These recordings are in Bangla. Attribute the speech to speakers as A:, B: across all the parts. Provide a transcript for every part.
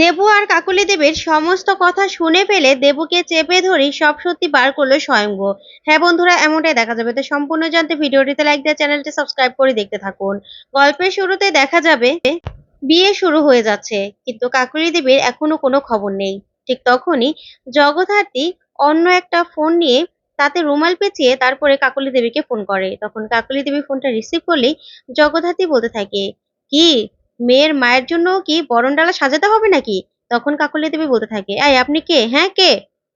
A: দেবু আর কাকলি দেবীর সমস্ত কথা শুনে ফেলে দেবুকে চেপে ধরে সব সত্যি বার করল স্বয়ংভ হ্যাঁ বন্ধুরা, এমনটাই দেখা যাবে। তো সম্পূর্ণ জানতে ভিডিওটিতে লাইক দিয়ে চ্যানেলটি সাবস্ক্রাইব করে দেখতে থাকুন। গল্পের শুরুতে দেখা যাবে, বিয়ে শুরু হয়ে যাচ্ছে, কিন্তু কাকলি দেবীর এখনও কোনো খবর নেই। ঠিক তখনই জগদ্ধাত্রী অন্য একটা ফোন নিয়ে তাতে রুমাল পেঁচিয়ে তারপরে কাকলি দেবীকে ফোন করে। তখন কাকলি দেবী ফোনটা রিসিভ করলেই জগদ্ধাত্রী বলতে থাকে, কি মেয়ের মায়ের জন্য কি বরণ ডালা সাজাতে হবে নাকি? তখন কাকলি দেবী বলতে থাকে, এই, আপনি কে? হ্যাঁ কে?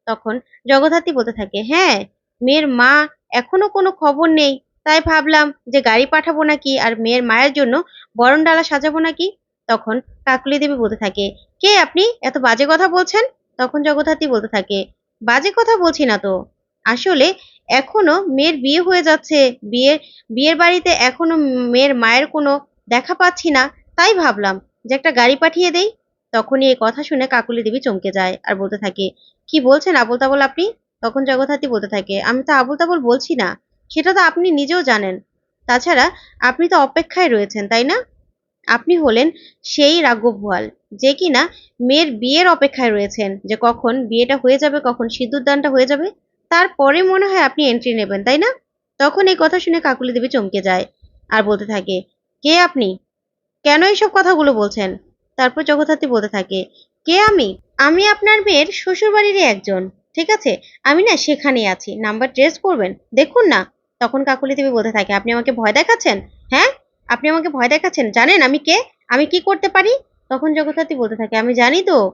A: তখন জগদ্ধাত্রী বলতে থাকে হ্যাঁ মেয়ের মা এখনও কোনো খবর নেই। তাই ভাবলাম যে গাড়ি পাঠাবো নাকি আর মেয়ের মায়ের জন্য বরণ ডালা সাজাবো নাকি? তখন কাকলি দেবী বলতে থাকে, কে আপনি? এত বাজে কথা বলছেন? তখন জগদ্ধাত্রী বলতে থাকে, বাজে কথা বলছি না তো। আসলে এখনও মেয়ের বিয়ে হয়ে যাচ্ছে। বিয়ের বিয়ের বাড়িতে এখনও মেয়ের মায়ের কোনো দেখা পাচ্ছি না। তাই ভাবলাম যে একটা গাড়ি পাঠিয়ে দেই। তখনই এই কথা শুনে কাকুলি দেবী চমকে যায় আর বলতে থাকে, কি বলছেন আবল তাবল আপনি? তখন জগদ্ধাত্রী বলতে থাকে, আমি তো আবল তাবল বলছি না, সেটা তো আপনি নিজেও জানেন। তাছাড়া আপনি তো অপেক্ষায় রয়েছেন, তাই না? আপনি হলেন সেই রাঘব ভুয়াল যে কিনা মেয়ের বিয়ের অপেক্ষায় রয়েছেন, যে কখন বিয়েটা হয়ে যাবে, কখন সিঁদুরদানটা হয়ে যাবে, তারপরে মনে হয় আপনি এন্ট্রি নেবেন, তাই না? তখন এই কথা শুনে কাকুলি দেবী চমকে যায় আর বলতে থাকে, কে আপনি? কেন এইসব কথাগুলো বলছেন? তারপর জগদ্ধাত্রী বলতে থাকে, কে আমি? আমি আপনার মেয়ের শ্বশুরবাড়িরই একজন, ঠিক আছে? আমি না সেখানে আছি, নাম্বার ট্রেস করবেন, দেখুন না। তখন কাকুলি দেবী বলতে থাকে, আপনি আমাকে ভয় দেখাচ্ছেন? হ্যাঁ? আপনি আমাকে ভয় দেখাচ্ছেন? জানেন আমি কে? আমি কি করতে পারি? তখন জগদ্ধাত্রী বলতে থাকে, আমি জানি তো।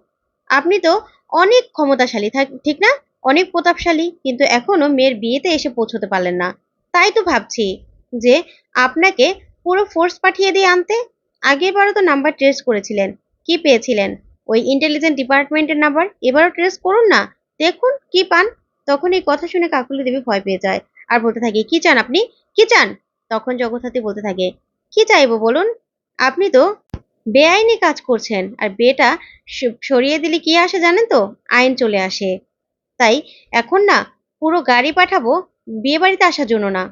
A: আপনি তো অনেক ক্ষমতাশালী, থাক- ঠিক না? অনেক প্রতাপশালী, কিন্তু এখনও মেয়ের বিয়েতে এসে পৌঁছতে পারলেন না। তাই তো ভাবছি যে আপনাকে পুরো ফোর্স পাঠিয়ে দিয়ে আনতে? আগেরবারও তো নাম্বার ট্রেস করেছিলেন। কি পেয়েছিলেন? ওই ইন্টেলিজেন্ট ডিপার্টমেন্টের নাম্বার? এবারও ট্রেস করুন না। দেখুন কি পান। তখন এই কথা শুনে কাকুলি দেবী ভয় পেয়ে যায়। আর বলতে থাকে, কি চান আপনি? কি চান? তখন জগদ্ধাত্রী বলতে থাকে, কি চাইব বলুন? আপনি তো বেআইনি কাজ করছেন। আর বেটা সরিয়ে দিলে কি আসে জানেন তো? আইন চলে আসে। তাই এখন না, পুরো গাড়ি পাঠাবো বিয়ে বাড়িতে আসার জন্য না।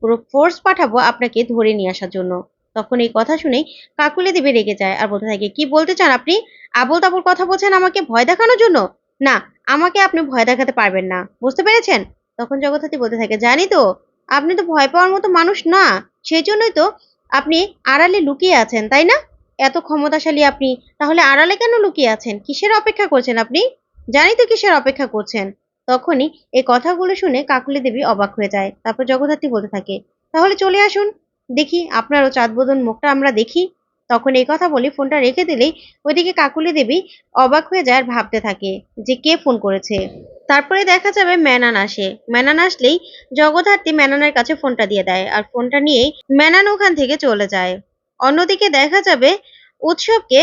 A: পুরো ফোর্স পাঠাবো আপনাকে ধরে নিয়ে আসার জন্য। তখন এই কথা শুনেই কাকুলি দেবী রেগে যায় আর বলতে থাকে, কি বলতে চান আপনি? আবল তাবল কথা বলছেন আমাকে ভয় দেখানোর জন্য? না, আমাকে আপনি ভয় দেখাতে পারবেন না, বুঝতে পেরেছেন? তখন জগদ্ধাত্রী বলতে থাকে, জানি তো, আপনি তো ভয় পাওয়ার মতো মানুষ না সেই জন্যই তো আপনি আড়ালে লুকিয়ে আছেন, তাই না? এত ক্ষমতাশালী আপনি, তাহলে আড়ালে কেন লুকিয়ে আছেন? কিসের অপেক্ষা করছেন আপনি? জানি তো কিসের অপেক্ষা করছেন। তখনই এই কথাগুলো শুনে কাকুলি দেবী অবাক হয়ে যায়। তারপর জগদ্ধাত্রী বলতে থাকে, তাহলে চলে আসুন দেখি আপনারও চাঁদবোদন মুখটা আমরা দেখি। তখন এই কথা বলে ফোনটা রেখে দিলেই ওইদিকে কাকুলি দেবী অবাক হয়ে যায় আর ভাবতে থাকে যে কে ফোন করেছে। তারপরে দেখা যাবে ম্যানান আসে। ম্যানান আসলেই জগদ্ধাত্রী ম্যানানের কাছে ফোনটা দিয়ে দেয় আর ফোনটা নিয়েই ম্যানান ওখান থেকে চলে যায়। অন্যদিকে দেখা যাবে উৎসবকে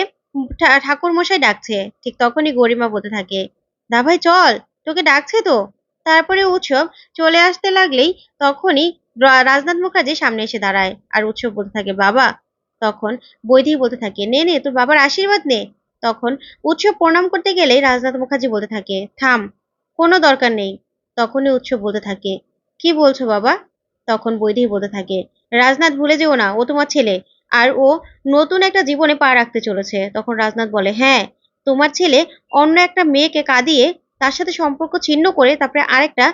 A: ঠাকুর মশাই ডাকছে। ঠিক তখনই গরিমা বলতে থাকে দা ভাই চল, তোকে ডাকছে তো? তারপরে উৎসব চলে আসতে লাগলেই তখনই রাজনাথ মুখার্জি সামনে এসে দাঁড়ায় আর উৎসব বলতে থাকে, বাবা। তখন বৈধি বলতে থাকে, নে নে, তোর বাবার আশীর্বাদ নে। তখন উৎসব প্রণাম করতে গেলে রাজনাথ মুখার্জি বলতে থাকে, থাম, কোনো দরকার নেই। তখনই উৎসব বলতে থাকে, কি বলছো বাবা? তখন বৈধি বলতে থাকে, রাজনাথ ভুলে যেও না, ও তোমার ছেলে আর ও নতুন একটা জীবনে পা রাখতে চলেছে। তখন রাজনাথ বলে হ্যাঁ তোমার ছেলে অন্য একটা মেয়েকে কাঁদিয়ে তার সাথে সম্পর্ক ছিন্ন করে তারপরে আরেকটা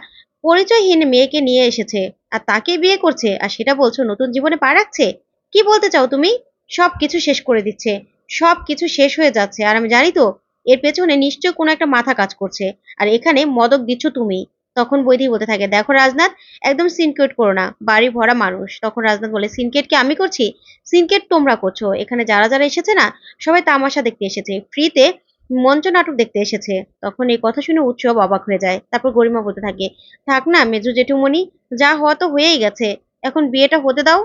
A: পরিচয়হীন মেয়েকে নিয়ে এসেছে। আর তাকে বিয়ে করছে আর সেটা বলছো নতুন জীবনে পা রাখছে? কি বলতে চাও তুমি? সব কিছু শেষ করে দিচ্ছে। সব কিছু শেষ হয়ে যাচ্ছে। আর আমি জানি তো, এর পেছনে নিশ্চয় কোনো একটা মাথা কাজ করছে। আর এখানে মদক দিচ্ছ তুমি। তখন বৈধি বলতে থাকে, দেখো রাজনাথ, একদম সিনকেট করো না। বাড়ি ভরা মানুষ। তখন রাজনাথ বলে সিনকেট কি আমি করছি? সিনকেট তোমরা করছ। এখানে যারা যারা এসেছে না, সবাই তামাশা দেখতে এসেছে। ফ্রিতে মঞ্চ নাটক দেখতে এসেছে। তখন এই কথা শুনে উৎসব অবাক হয়ে যায়। তারপর গরিমা বলতে থাকে, থাক না, মেজু জেঠুমণি, যা হওয়া তো হয়েই গেছে। এখন বিয়েটা হতে দাও।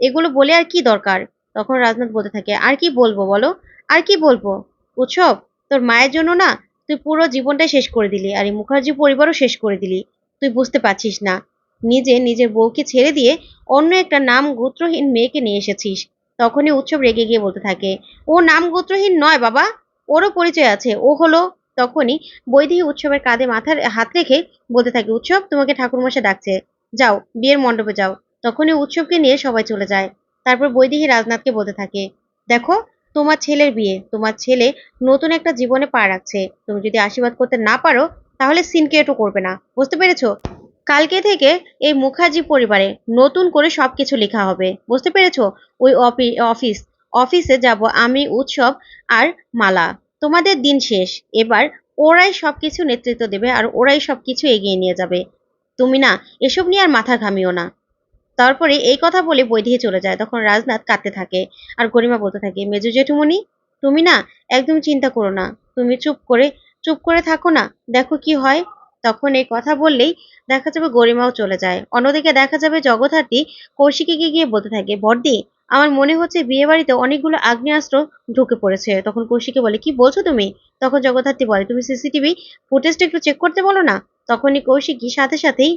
A: এগুলো বলে আর কি দরকার? তখন রাজনাথ বলতে থাকে, আর কি বলব বলো? আর কি বলব? উৎসব, তোর মায়ের জন্য না তুই পুরো জীবনটাই শেষ করে দিলি আর এই মুখার্জি পরিবারও শেষ করে দিলি। তুই বুঝতে পারছিস না। নিজে নিজের বউকে ছেড়ে দিয়ে অন্য একটা নাম গোত্রহীন মেয়েকে নিয়ে এসেছিস। তখনই উৎসব রেগে গিয়ে বলতে থাকে, ও নাম গোত্রহীন নয় বাবা। ওরও পরিচয় আছে। ও হলো তখনই বৈদেহী উৎসবের কাঁধে মাথার হাত রেখে বলতে থাকে, উৎসব তোমাকে ঠাকুরমশাই ডাকছে। যাও, বিয়ের মণ্ডপে যাও। তখনই উৎসবকে নিয়ে সবাই চলে যায়। তারপর বৈদেহী রাজনাথকে বলতে থাকে, দেখো, তোমার ছেলের বিয়ে। তোমার ছেলে নতুন একটা জীবনে পা রাখছে। তুমি যদি আশীর্বাদ করতে না পারো, তাহলে সিনক্রেটও করবে না। বুঝতে পেরেছ? কালকে থেকে এই মুখার্জি পরিবারে নতুন করে সবকিছু লেখা হবে। বুঝতে পেরেছ? ওই অফি- অফিস অফিসে যাব আমি উৎসব আর মালা। তোমাদের দিন শেষ। এবার ওরাই সবকিছু নেতৃত্ব দেবে আর ওরাই সবকিছু এগিয়ে নিয়ে যাবে। তুমি না, এসব নিয়ে আর মাথা ঘামিও না। তারপরে এই কথা বলে বৈদেহী চলে যায়। তখন রাজনাথ কাঁদতে থাকে আর গরিমা বলতে থাকে, মেজু জেঠুমনি তুমি না একদম চিন্তা করো না। তুমি চুপ করে চুপ করে থাকো না। দেখো কি হয়। তখন এই কথা বললেই দেখা যাবে গরিমাও চলে যায়। অন্যদিকে দেখা যাবে জগদ্ধাত্রী কৌশিকীকে গিয়ে বলতে থাকে বর্দি আমার মনে হচ্ছে বিয়ে বাড়িতে অনেকগুলো আগ্নেয়াস্ত্র ঢুকে পড়েছে। তখন কৌশিকে বলে, কি বলছো তুমি? তখন জগদ্ধাত্রী বলে, তুমি সিসিটিভি ফুটেজটা একটু চেক করতে বলো না? তখনই কৌশিকী সাথে সাথেই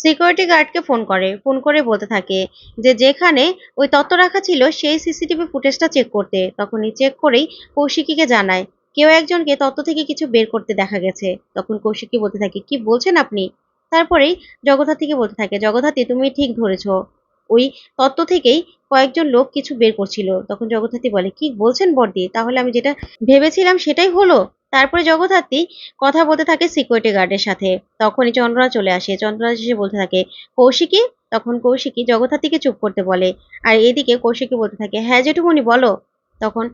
A: সিকিউরিটি গার্ডকে ফোন করে। ফোন করে বলতে থাকে যে, যেখানে ওই তত্ত্ব রাখা ছিল, সেই সিসিটিভি ফুটেজটা চেক করতে। তখনই চেক করেই কৌশিকীকে জানায়, কেউ একজনকে তত্ত্ব থেকে কিছু বের করতে দেখা গেছে। তখন কৌশিকী বলতে থাকে, কি বলছেন আপনি? তারপরেই জগদ্ধাত্রীকে বলতে থাকে, জগদ্ধাত্রী, তুমি ঠিক ধরেছো। ওই তত্ত্ব থেকেই কয়েকজন লোক কিছু বের করছিল। তখন জগদ্ধাত্রী বলে, কি বলছেন বর্দি? তাহলে আমি যেটা ভেবেছিলাম সেটাই হলো। তারপরে জগদ্ধাত্রী কথা বলতে থাকে সিকিউরিটি গার্ডের সাথে। তখনই চন্দ্ররা চলে আসে। চন্দ্ররাজ এসে বলতে থাকে, কৌশিকী? তখন কৌশিকী জগদ্ধাত্রীকে চুপ করতে বলে। আর এদিকে কৌশিকী বলতে থাকে হ্যাঁ জেঠুমনি বলো। তখন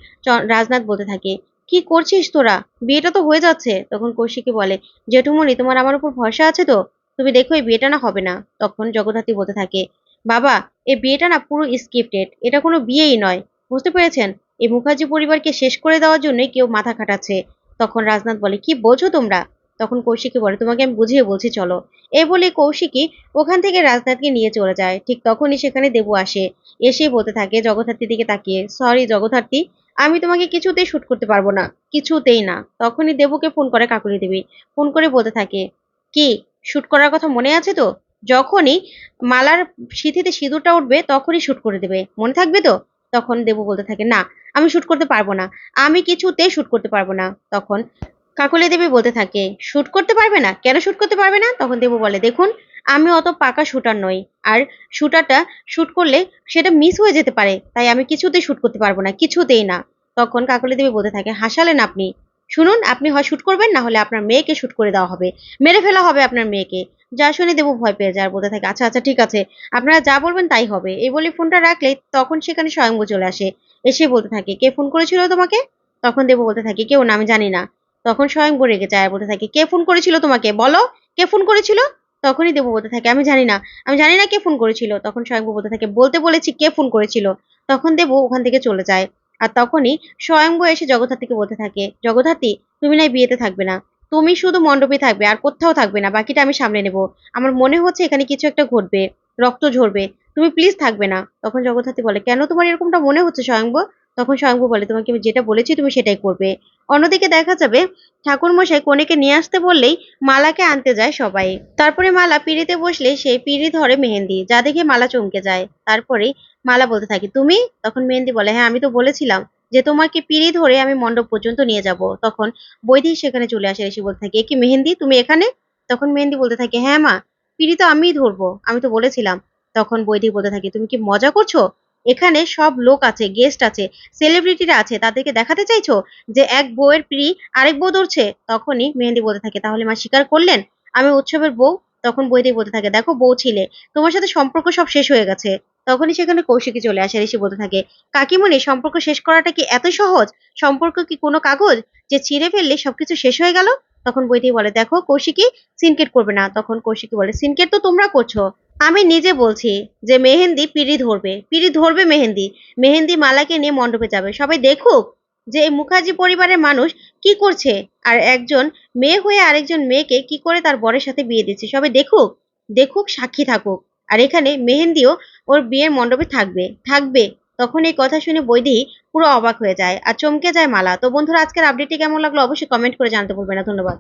A: রাজনাথ বলতে থাকে, কি করছিস তোরা? বিয়েটা তো হয়ে যাচ্ছে। তখন কৌশিকী বলে জেঠুমনি তোমার আমার উপর ভরসা আছে তো? তুমি দেখো এই বিয়েটা না হবে না। তখন জগদ্ধাত্রী বলতে থাকে বাবা, এ বিয়েটা না পুরো স্ক্রিপ্টেড এটা কোনো বিয়েই নয়, বুঝতে পেরেছেন? এই মুখার্জি পরিবারকে শেষ করে দেওয়ার জন্যই কেউ মাথা খাটাচ্ছে। তখন রাজনাথ বলে, কি বোঝো তোমরা? তখন কৌশিকী বলে, তোমাকে আমি বুঝিয়ে বলছি, চলো। এ বলে কৌশিকী ওখান থেকে রাজনাথকে নিয়ে চলে যায়। ঠিক তখনই সেখানে দেবু আসে। এসে বলতে থাকে, জগদ্ধাত্রীর দিকে তাকিয়ে সরি জগদ্ধাত্রী, আমি তোমাকে কিছুতেই শ্যুট করতে পারব না, কিছুতেই না। তখনই দেবুকে ফোন করে কাকুলি দেবী। ফোন করে বলতে থাকে, কি শ্যুট করার কথা মনে আছে তো? যখনই মালার সিঁথিতে সিঁদুরটা উঠবে, তখনই শুট করে দেবে। মনে থাকবে তো? তখন দেবু বলতে থাকে, না, আমি শুট করতে পারব না। আমি কিছুতেই শুট করতে পারব না। তখন কাকলি দেবী বলতে থাকে শ্যুট করতে পারবে না? কেন শুট করতে পারবে না? তখন দেবু বলে, দেখুন, আমি অত পাকা শুটার নই। আর শুটারটা শুট করলে সেটা মিস হয়ে যেতে পারে, তাই আমি কিছুতেই শুট করতে পারব না, কিছুতেই না। তখন কাকলি দেবী বলতে থাকে, হাসালেন আপনি। শুনুন, আপনি হয় শুট করবেন, না হলে আপনার মেয়েকে শ্যুট করে দেওয়া হবে। মেরে ফেলা হবে আপনার মেয়েকে। যা শুনে দেবু ভয় পেয়ে যায় আর বলতে থাকে আচ্ছা আচ্ছা ঠিক আছে, আপনারা যা বলবেন তাই হবে। এই বলে ফোনটা রাখলে তখন সেখানে স্বয়ংভূ চলে আসে। এসে বলতে থাকে, কে ফোন করেছিল তোমাকে? তখন দেবু বলতে থাকে, কেউ না, আমি জানি না। তখন স্বয়ংভূ রেগে যায় আর বলতে থাকে, কে ফোন করেছিল তোমাকে? বলো, কে ফোন করেছিল? তখনই দেবু বলতে থাকে, আমি জানি না, আমি জানি না কে ফোন করেছিল। তখন স্বয়ংভূ বলতে থাকে, বলতে বলেছি কে ফোন করেছিল। তখন দেবু ওখান থেকে চলে যায়। আর তখনই স্বয়ংভূ এসে জগদ্ধাত্রীকে বলতে থাকে, জগদ্ধাত্রী, তুমি নাই বিয়েতে থাকবে না। তুমি শুধু মণ্ডপে থাকবে, আর কোথাও থাকবে না, বাকিটা আমি সামলে নেব। আমার মনে হচ্ছে এখানে কিছু একটা ঘটবে, রক্ত ঝরবে। তুমি প্লিজ থাকবে না। তখন জগদ্ধাত্রী বলে, কেন তোমার এরকমটা মনে হচ্ছে স্বয়ংভূ? তখন স্বয়ংভূ বলে, তোমাকে আমি যেটা বলেছি তুমি সেটাই করবে। অন্যদিকে দেখা যাবে, ঠাকুরমশাই কনেকে নিয়ে আসতে বললেই মালাকে আনতে যায় সবাই। তারপরে মালা পিড়িতে বসলে সেই পিড়ি ধরে মেহেন্দি, যা দেখে মালা চমকে যায়। তারপরেই মালা বলতে থাকে, তুমি? তখন মেহেন্দি বলে হ্যাঁ আমি তো বলেছিলাম। যে তোমাকে পিড়ি ধরে আমি মণ্ডপ পর্যন্ত নিয়ে যাব। তখন বৈদি সেখানে চলে আসে, এসে বলতে থাকে কি মেহেন্দি? তুমি এখানে? তখন মেহেন্দি বলতে থাকে হ্যাঁ মা, পিড়ি তো আমিই ধরবো, আমি তো বলেছিলাম। তখন বৈদিক বলতে থাকে, তুমি কি মজা করছ? এখানে সব লোক আছে গেস্ট আছে সেলিব্রিটিরা আছে, তাদেরকে দেখাতে চাইছো যে এক বউয়ের পিড়ি আরেক বউ ধরছে? তখনই মেহেন্দি বলতে থাকে, তাহলে মা স্বীকার করলেন? আমি উৎসবের বউ? তখন বৈদিক বলতে থাকে, দেখো বউ ছিলে, তোমার সাথে সম্পর্ক সব শেষ হয়ে গেছে। তখনই সেখানে কৌশিকী চলে আসে এসে বলতে থাকে, কাকিমণি, সম্পর্ক শেষ করাটা কি এত সহজ? সম্পর্ক কি কোনো কাগজ যে ছিঁড়ে ফেললে সবকিছু শেষ হয়ে গেল? তখন বৈদি বলে, দেখো কৌশিকী সিনকেট করবে না। তখন কৌশিকী বলে সিনকেট তো তোমরা করছ। আমি নিজে বলছি যে মেহেন্দি পিড়ি ধরবে পিড়ি ধরবে মেহেন্দি। মেহেন্দি মালাকে নিয়ে মণ্ডপে যাবে। সবাই দেখুক যে এই মুখার্জি পরিবারের মানুষ কি করছে আর একজন মেয়ে হয়ে আরেকজন মেয়েকে কি করে তার বরের সাথে বিয়ে দিচ্ছে। সবাই দেখুক দেখুক, সাক্ষী থাকুক। আর এখানে মেহেন্দিও ওর বিয়ের মণ্ডপে থাকবে থাকবে। তখন এই কথা শুনে বৈদেহী পুরো অবাক হয়ে যায় আর চমকে যায় মালা। তো বন্ধুরা, আজকের আপডেটটি কেমন লাগল অবশ্যই কমেন্ট করে জানতে ভুলবে না। ধন্যবাদ।